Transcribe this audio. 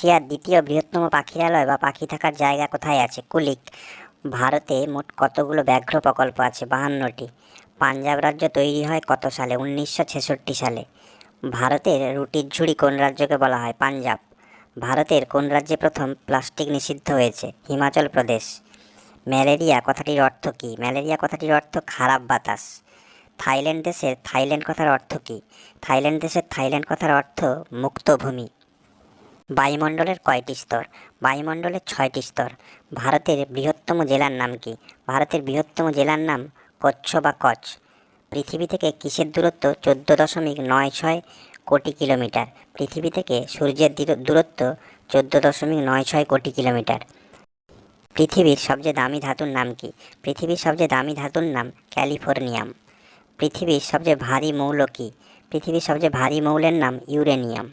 এশিয়ার দ্বিতীয় বৃহত্তম পাখিরালয় বা পাখি থাকার জায়গা কোথায় আছে? কুলিক, ভারতে মোট কতগুলো ব্যাঘ্র প্রকল্প আছে? বাহান্নটি। পাঞ্জাব রাজ্য তৈরি হয় কত সালে? উনিশশো ছেষট্টি সালে। ভারতের রুটির ঝুড়ি কোন রাজ্যকে বলা হয়? পাঞ্জাব। ভারতের কোন রাজ্যে প্রথম প্লাস্টিক নিষিদ্ধ হয়েছে? হিমাচল প্রদেশ। ম্যালেরিয়া কথাটির অর্থ কী? ম্যালেরিয়া কথাটির অর্থ খারাপ বাতাস। থাইল্যান্ড দেশের থাইল্যান্ড কথার অর্থ কী? থাইল্যান্ড দেশের থাইল্যান্ড কথার অর্থ মুক্ত ভূমি বায়ুমণ্ডলের কয়টি স্তর? বায়ুমণ্ডলের ছয়টি স্তর। ভারতের বৃহত্তম জেলার নাম কি? ভারতের বৃহত্তম জেলার নাম কচ্ছ বা কচ্ছ। পৃথিবী থেকে কিসের দূরত্ব চোদ্দ দশমিক নয় ছয় কোটি কিলোমিটার? পৃথিবী থেকে সূর্যের দূরত্ব চোদ্দ দশমিক নয় ছয় কোটি কিলোমিটার। পৃথিবীর সবচেয়ে দামি ধাতুর নাম কি? পৃথিবীর সবচেয়ে দামি ধাতুর নাম ক্যালিফোর্নিয়াম। পৃথিবীর সবচেয়ে ভারী মৌল কি? পৃথিবীর সবচেয়ে ভারী মৌলের নাম ইউরেনিয়াম।